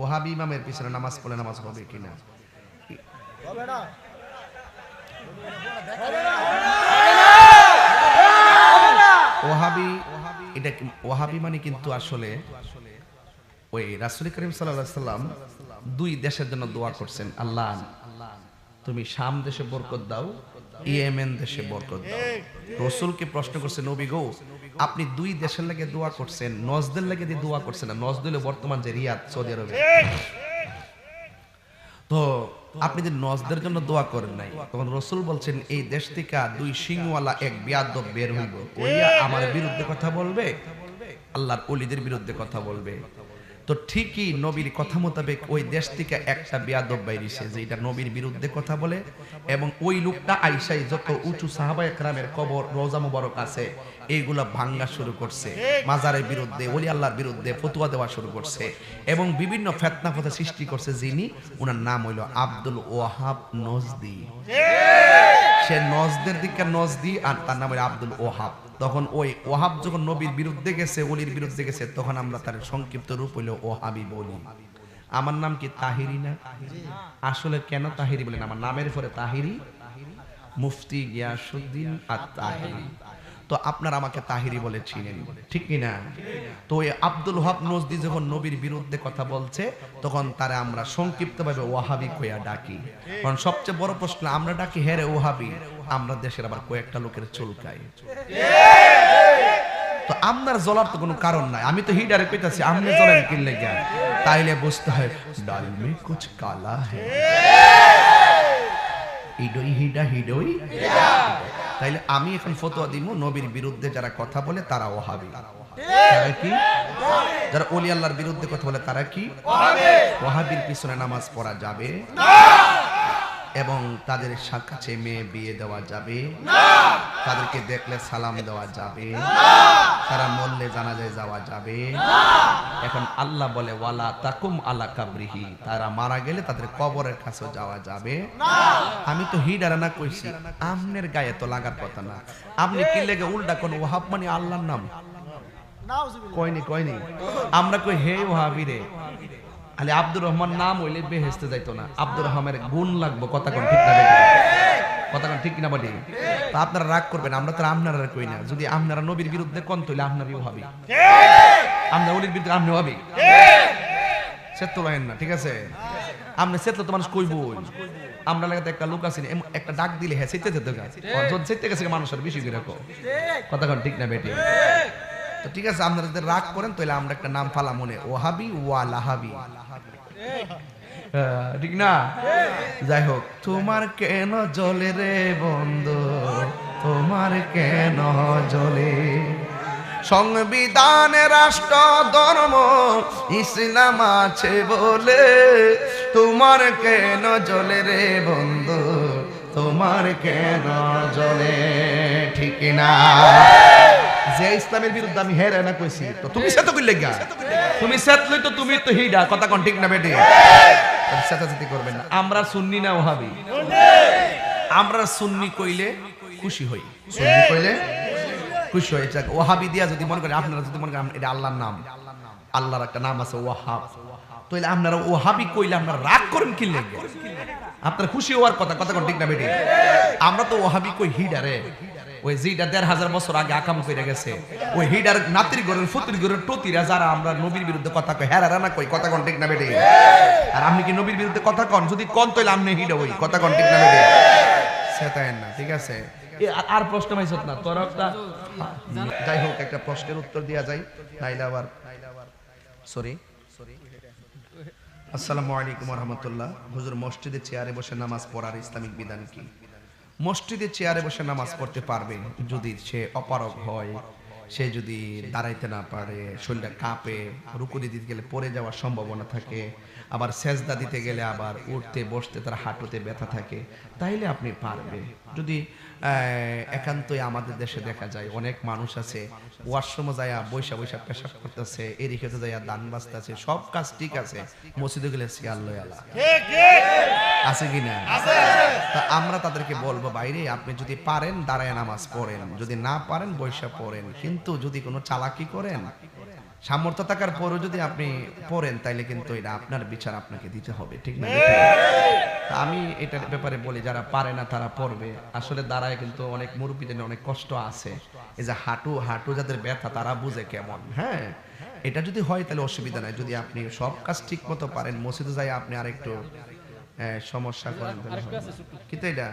ওহাবি ইমামের পিছনে নামাজ পড়লে নামাজ হবে কিনা? ওহাবি, এটা ওহাবি মানে কিন্তু আসলে ওই রাসুল করিম সাল্লাহ সাল্লাম দুই দেশের জন্য দোয়া করছেন, আল্লাহ। তুমি শাম দেশে বরকত দাও, ইয়েমেন দেশে বরকত দাও। রসুলকে প্রশ্ন করছে, নবী গো, আপনি দুই দেশের লাগে দোয়া করছেন, নজদের লাগে দিয়ে দোয়া করছেন না, নজদ বর্তমান যে রিয়াদ সৌদি আরবে। তো আপনি যে নজদের জন্য দোয়া করেন নাই, তখন রসুল বলছেন, এই দেশ থেকে দুই সিংওয়ালা এক বিয়াদব বের হইব। ওইয়া আমার বিরুদ্ধে কথা বলবে, আল্লাহর অলিদের বিরুদ্ধে কথা বলবে। তো ঠিকই নবীর কথা মোতাবেক ওই দেশ থেকে একটা বিয়াদব বাইরিছে যে এটা নবীর বিরুদ্ধে কথা বলে এবং ওই লোকটা আইসাই যত উঁচু সাহাবা একরামের কবর রোজা মুবারক আছে এইগুলা ভাঙ্গা শুরু করছে মাজারের বিরুদ্ধে ওলি আল্লাহর বিরুদ্ধে ফতুয়া দেওয়া শুরু করছে এবং বিভিন্ন ফেতনা ফতা সৃষ্টি করছে যিনি ওনার নাম হইল আব্দুল ওয়াহাব নজদি। সে নজদের দিকে নজদি আর তার নাম হইল আব্দুল ওহাব তখন ওই ওহাব যখন নবীর বিরুদ্ধে গেছে অলির বিরুদ্ধে গেছে, তখন আমরা তার সংক্ষিপ্ত রূপ হইল ওহাবি বলি। আমার নাম কি তাহিরি না? আসলে কেন তাহিরি বলেন? আমার নামের পরে তাহিরি? মুফতি গিয়াসুদ্দিন আর তাহিরি তো আপনার আমাকে তাহিরি বলে চিনেন। ঠিক কি না তো ওই আব্দুল হক নজদি যখন নবীর বিরুদ্ধে কথা বলছে, তখন তারা আমরা সংক্ষিপ্তভাবে ওয়াহাবি কইয়া ডাকি। কারণ সবচেয়ে বড় প্রশ্ন, আমরা ডাকি হেরে ওহাবি আমরা দেশের আবার কয়েকটা লোকের চুলকাই। তো আপনার জ্বলার তো কোনো কারণ নাই। আমি তো হিডারে কইতাছি, আপনি জ্বলেন কিনলে জ্ঞান তাইলে বুঝতে হয়, ডাল মে কুছ কালা হ্যায়। হিডই হিডা হিডই তাইলে আমি এখন ফতোয়া দিব নবীর বিরুদ্ধে যারা কথা বলে তারা ওহাবি। তারা কি? যারা ওলি আল্লাহর বিরুদ্ধে কথা বলে তারা কি? ওহাবির পিছনে নামাজ পড়া যাবে। এবং তাদের কাছে মেয়ে বিয়ে দেওয়া যাবে। তাদেরকে দেখলে সালাম দেওয়া যাবে। তারা মরলে জানাজায় যাওয়া যাবে। এখন আল্লাহ বলে ওয়ালা তাকুম আলা কাবরিহি। তারা মারা গেলে তাদের কবরের কাছে যাওয়া যাবে। আমি তো হিডারা না কইছি আমনের গায়ে তো লাগার কথা না। আপনি কি লেগে উল্টা কোন ওহাব মানে আল্লাহর নাম? কয়নি কয়নি আমরা কই হে ওহাবি রে আলে আব্দুর রহমান নাম হইলে বেহেস্তে যাইতো না। আব্দুর রহমানের গুণ লাগবো, কথা কোন ঠিক না কথা কোন ঠিক না বেটি তা আপনারা রাগ করবেন, আমরা তো আপনারা কই না। যদি আপনারা নবীর বিরুদ্ধে কোন তৈলে আপনারই ওহাবি আমরা অলির বিরুদ্ধে আপনি হবি সেত্ত লাইন না, ঠিক আছে? আপনি সেতলে তো মানুষ কইব। আমরা লাগাতে একটা লোক আছে একটা ডাক দিলে হ্যাঁ সেতে যেতে গেছে। সেতে গেছে মানুষের, বেশি করে কথা কোন ঠিক না বেটি ঠিক আছে আপনারা যদি রাগ করেন তাহলে আমরা একটা নাম ফালা মনে ওহাবি ওয়া লাহাবি। আহ, ঠিক না? যাই হোক তোমার কেন জলে রে বন্ধু? তোমার কেন জলে সংবিধানে রাষ্ট্র ধর্ম ইসলাম আছে বলে তোমার কেন জলে রে বন্ধু? তোমার কেন জলে ঠিক না? যে ইসলামের বিরুদ্ধে আমি হেরে না কইছি তো তুমি সেতো কইলে গা? তুমি সেতলে তো তুমি তো হিডা কথা কোন ঠিক না বেটি? সেতাজেতি করবেন না। আমরা সুন্নি না ওহাবি? আমরা সুন্নি কইলে খুশি হই। সুন্নি কইলে খুশি হই। যাক ওহাবি দিয়া যদি মনে করে আপনারা যদি মনে করেন এটা আল্লাহর নাম। আল্লাহর একটা নাম আছে ওয়াহাব। তাইলে আপনারা ওহাবি কইলে আপনারা রাগ করেন কি লেগে? আপনার খুশি হওয়ার কথা কথা কোন ঠিক না বেটি? আমরা তো ওহাবি কই হিডারে ওই দেড় হাজার বছর আগে আকাম করে গেছে, ওই হিডার টতিরা যারা, আমরা নবীর বিরুদ্ধে কথা কই হ্যাঁ না কই, কথা কোন, ঠিক না, বেটি? আর আপনি কি নবীর বিরুদ্ধে কথা কন? যদি কন আপনি কথা কোন, ঠিক না, বেটি? না, ঠিক আছে? আর- প্রশ্ন না, তোর যাই হোক, একটা প্রশ্নের উত্তর দেওয়া যায় তাইলে আবার সরি আসসালামু আলাইকুম রহমতুল্লাহ। হুজুর চেয়ারে বসে নামাজ পড়ার ইসলামিক বিধান কি? মসজিদে চেয়ারে বসে নামাজ পড়তে পারবে যদি সে অপারগ হয়। সে যদি দাঁড়াইতে না পারে, শরীরটা কাঁপে, রুকু দিতে গেলে পড়ে যাওয়ার সম্ভাবনা থাকে, আবার সেজদা দিতে গেলে আবার উঠতে, বসতে তার হাঁটুতে ব্যথা থাকে, তাইলে আপনি পারবে যদি একান্তই আমাদের দেশে দেখা যায়, অনেক মানুষ আছে, ওয়াশরুমে যায় বৈশা বৈশা পেশাব করতেছে এরিখেতে যায় দান বাজতেছে সব কাজ ঠিক আছে, মসজিদে গেলে সিয়াল লয়ালা আছে কি না তা আমরা তাদেরকে বলব বাইরে আপনি যদি পারেন দাঁড়ায় নামাজ পড়েন। যদি না পারেন বৈশা পড়েন। কিন্তু যদি কোনো চালাকি করেন সামর্থ্য থাকার পরও যদি আপনি পড়েন তাইলে কিন্তু এটা আপনার বিচার আপনাকে দিতে হবে। ঠিক না আমি এটার ব্যাপারে বলি যারা পারে না তারা পড়বে। আসলে দাঁড়ায় কিন্তু অনেক মুরব্বীদের অনেক কষ্ট আছে। এই যে হাঁটু হাঁটু যাদের ব্যথা তারা বুঝে কেমন হ্যাঁ? এটা যদি হয় তাহলে অসুবিধা নাই। যদি আপনি সব কাজ ঠিক মতো পারেন মসজিদে যাই আপনি আরেকটু আহ, সমস্যা করেন হবে না। কিন্তু এটা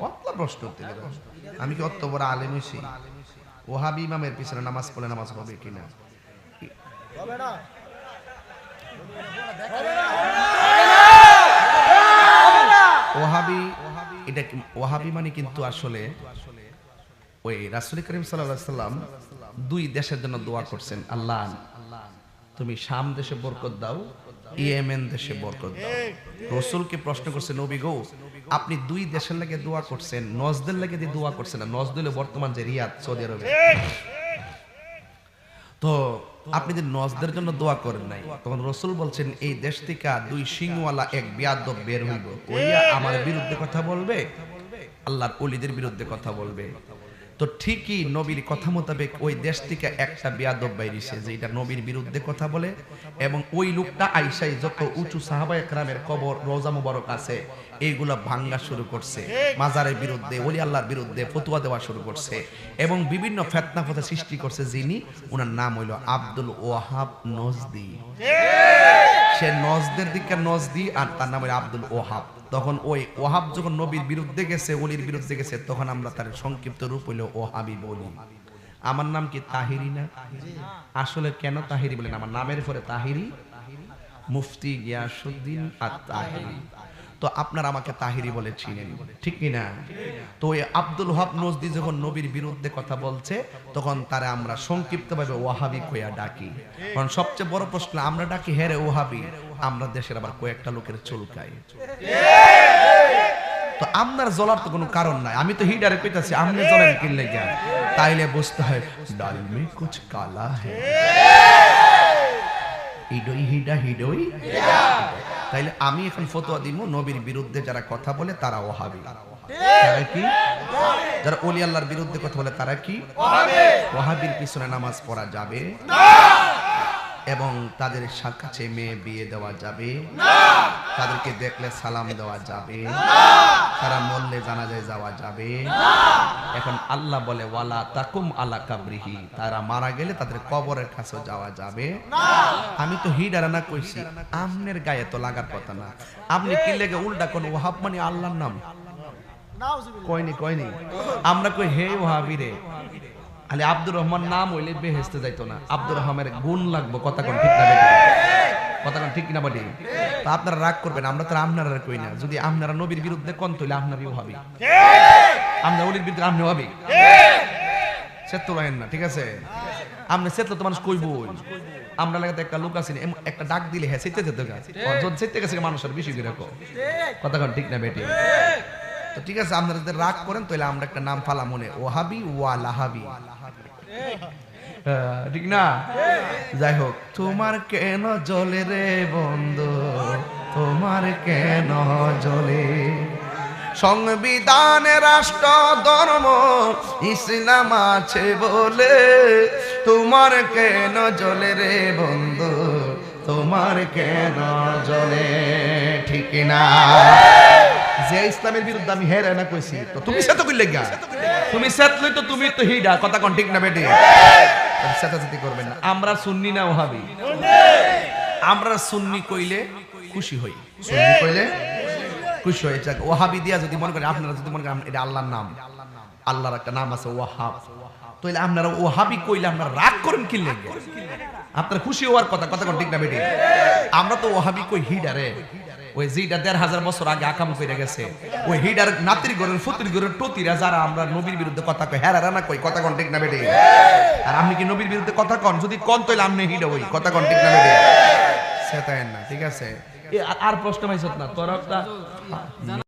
অতলা প্রশ্ন আমি কি অত বড় আলেম হইছি ওহাবি ইমামের পিছনে নামাজ পড়লে নামাজ হবে কিনা ওহাবি এটা কি- ওহাবি মানে কিন্তু আসলে ওই রাসুল করিম সাল্লাহ সাল্লাম দুই দেশের জন্য দোয়া করছেন আল্লাহ তুমি শাম দেশে বরকত দাও ইয়েমেন দেশে বরকত দাও। রসুলকে প্রশ্ন করছে, নবী গো, আপনি দুই দেশের লাগে দোয়া করছেন, নজদের লাগে দিয়ে দোয়া করছেন না? নজদ বর্তমান যে রিয়াদ সৌদি আরবে। তো আপনি যে নজদের জন্য দোয়া করেন নাই, তখন রসুল বলছেন, এই দেশ থেকে দুই সিংওয়ালা এক বিয়াদব বের হইব। ওইয়া আমার বিরুদ্ধে কথা বলবে, আল্লাহর অলিদের বিরুদ্ধে কথা বলবে। তো ঠিকই নবীর কথা মোতাবেক ওই দেশ থেকে একটা বিয়াদব বাইরিছে যে এটা নবীর বিরুদ্ধে কথা বলে এবং ওই লোকটা আইসাই যত উঁচু সাহাবা একরামের কবর, রোজা মুবারক আছে, এইগুলা ভাঙ্গা শুরু করছে, মাজারের বিরুদ্ধে, ওলি আল্লাহর বিরুদ্ধে ফতুয়া দেওয়া শুরু করছে এবং বিভিন্ন ফেতনা ফতা সৃষ্টি করছে যিনি, ওনার নাম হইল আব্দুল ওয়াহাব নজদি। সে নজদের দিকে নজদি আর তার নাম আব্দুল ওহাব। তখন ওই ওহাব যখন নবীর বিরুদ্ধে গেছে, অলির বিরুদ্ধে গেছে, তখন আমরা তার সংক্ষিপ্ত রূপ হইল ওহাবি বলি। আমার নাম কি তাহিরি না? আসলে কেন তাহিরি বলেন? আমার নামের পরে তাহিরি? মুফতি গিয়াসুদ্দিন আর তাহিরি তো আপনার আমাকে তাহিরি বলে চিনেন। ঠিক কি না? তো ওই আব্দুল হক নজদি যখন নবীর বিরুদ্ধে কথা বলছে তখন তারা আমরা সংক্ষিপ্তভাবে ওয়াহাবি কইয়া ডাকি। কারণ সবচেয়ে বড় প্রশ্ন আমরা ডাকি হেরে ওহাবি আমরা দেশের আবার কয়েকটা লোকের চুলকাই। তো আপনার জ্বলার তো কোনো কারণ নাই। আমি তো হিডারে কইতাছি আপনি জ্বলেন কিনলে জ্ঞান তাইলে বুঝতে হয় ডাল মে কুছ কালা হ্যায়। হিডই হিডা হিডই। তাইলে আমি এখন ফতোয়া দিব নবীর বিরুদ্ধে যারা কথা বলে তারা ওহাবি। তারা কি? যারা অলি আল্লাহর বিরুদ্ধে কথা বলে তারা কি? ওহাবির পিছনে নামাজ পড়া যাবে। এবং তাদের কাছে মেয়ে বিয়ে দেওয়া যাবে। তাদেরকে দেখলে সালাম দেওয়া যাবে। তারা মরলে জানাজায় যাওয়া যাবে। এখন আল্লাহ বলে ওয়ালা তাকুম আলা কাবরিহি। তারা মারা গেলে তাদের কবরের কাছে যাওয়া যাবে। আমি তো হিডারানা কইছি আমনের গায়ে তো লাগার কথা না। আপনি কি লেগে উল্টা কোন ওহাব মানে আল্লাহর নাম? কয়নি কয়নি? আমরা কই হে ওহাবি রে আলে আব্দুর রহমান নাম হইলে বেহেস্তে যাইতো না। আব্দুর রহমানের গুণ লাগবো, কথা কোন ঠিক না কথা কোন ঠিক না বেটি? তা আপনারা রাগ করবেন, আমরা তো আপনারা কই না। যদি আপনারা নবীর বিরুদ্ধে কোন তৈলে আপনারই ওহাবি আমরা অলির বিরুদ্ধে আপনি হবি। সেত্তু রাখেন না, ঠিক আছে? আপনি সেতলে তো মানুষ কইব। আমরা লাগাতে একটা লোক আছে একটা ডাক দিলে হ্যাঁ সেতে যেতে গেছে সেতে গেছে মানুষের, বেশি করে কথা কোন ঠিক না বেটি? ঠিক আছে আপনারা যদি রাগ করেন তাহলে আমরা একটা নাম ফালা মনে ওহাবি ওয়া লাহাবি। হ্যাঁ, ঠিক না? যাই হোক তোমার কেন জলে রে বন্ধু? তোমার কেন জলে সংবিধানে রাষ্ট্র ধর্ম ইসলাম আছে বলে তোমার কেন জলে রে বন্ধু? তোমার কেন জলে ঠিক না? যে ইসলামের বিরুদ্ধে আমি হেরে না কইছি তো তুমি সেতো কইলে গা? তুমি সেতলই তো তুমি তো হিডা কথা কোন ঠিক না বেটি? সেতাসেতি করবেন না। আমরা সুন্নি না ওহাবি? আমরা সুন্নি কইলে খুশি হই। সুন্নি কইলে খুশি হয়ে যাক ওহাবি দিয়া যদি মনে করেন আপনারা যদি মনে করেন এটা আল্লাহর নাম। আল্লাহর একটা নাম আছে ওয়াহাব তাইলে আপনারা ওহাবি কইলে আপনারা রাগ করেন কি লেগে? আপনার খুশি হওয়ার কথা কথা কোন ঠিক না বেটি? আমরা তো ওহাবি কই হিডারে ওই যেটা দেড় হাজার বছর আগে আকাম করে গেছে। ওই হিডার নাতির ঘরের টতিরা যারা আমরা নবীর বিরুদ্ধে কথা কই হ্যাঁ না কই, কথা কন, ঠিক না, বেটে? আর আপনি কি নবীর বিরুদ্ধে কথা কন? যদি কন তৈলে আপনি হিডা ওই কথা কন, ঠিক না, বেটে? সেটাই না, ঠিক আছে। আর- প্রশ্ন পাইছত না, তোর